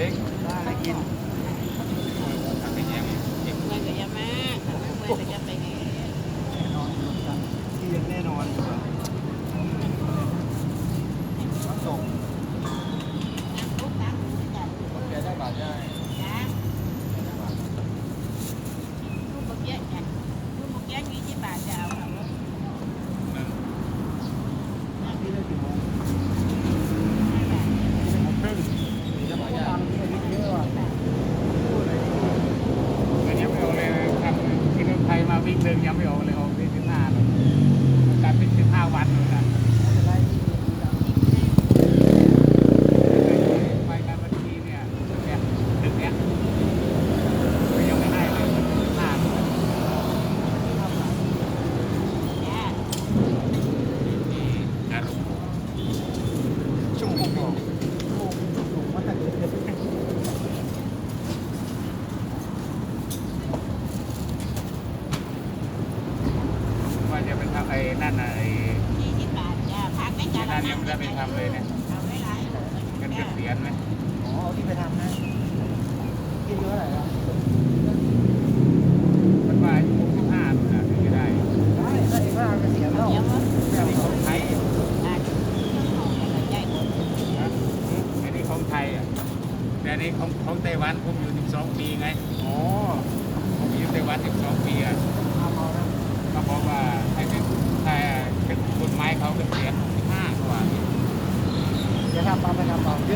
เด็กได้ วิ่งเดินยังไม่ออกเลยออกที่สิบห้าเลยการเป็นสิบห้าวันเลยนะ จะได้ ไปกันวันที่เนี่ยเนี่ยดึกเนี่ยก็ยังไม่ได้เลยมันสิบห้าเลย จ้ะ ที่อารมณ์ ชั่วโมงชั่วโมงชั่วโมงว่าแต่เด็ก ว่าจะไปทำไอ้ นั่นน่ะไอ้ยี่สิบบาทจ้ะพักไม่ที่จ้ะนั่นยังไม่ได้ไปทำเลยเนี่ยเอาไว้หลายเงินเกษียณไหมอ๋อเอาที่ไปทำนะกินเยอะไหร่ละมันว่าอายุหกสิบห้านู่นนะถึงจะได้ได้ถ้าเองว่าเกษียณแล้วเดี๋ยวว่าอันนี้ของไทยอาจจะต้องให้เราใจคนนะอันนี้ของไทยอะแต่อันนี้ของของไต้หวันผมอยู่12ปีไงอ๋อ เขาเป็นเสียงห้ากว่าจะทำเอาไปทำเอาเยอะ